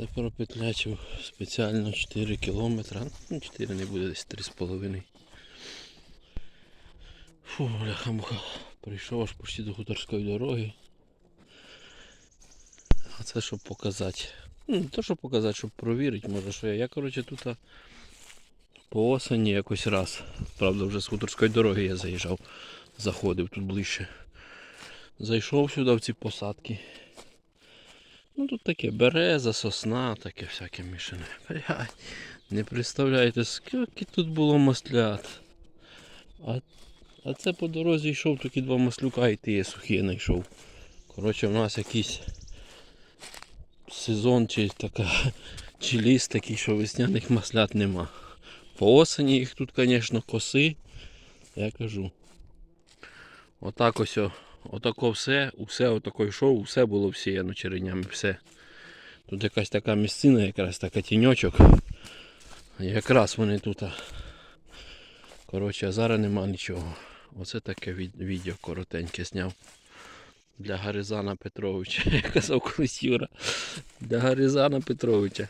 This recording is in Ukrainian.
Це пропетлячив спеціально 4 кілометри. Ну, 4 не буде, десь 3,5. Фу, бляха муха. Прийшов аж почти до хуторської дороги. А це щоб показати. Ну, не то, щоб показати, щоб провірити, може, що я. Я, коротше, тут по осені якось раз. Правда, вже з хуторської дороги я заїжджав, заходив тут ближче. Зайшов сюди в ці посадки. Ну тут таке береза, сосна, таке всяке мішане. Блядь, не представляєте, скільки тут було маслят. А, а це по дорозі йшов, такі два маслюка і ті сухі знайшов. Коротше, в нас якийсь сезон чи така чи ліс такий, що весняних маслят нема. По осені їх тут, звісно, коси. Я кажу. Отак ось. Отако все, усе отако йшов, все було всіяно черенями, все. Тут якась така місцина, якраз така тіньочок. Якраз вони тут. Коротше, а зараз нема нічого. Оце таке відео коротеньке зняв. Для Гаризана Петровича. Я казав колись Юра. Для Гаризана Петровича.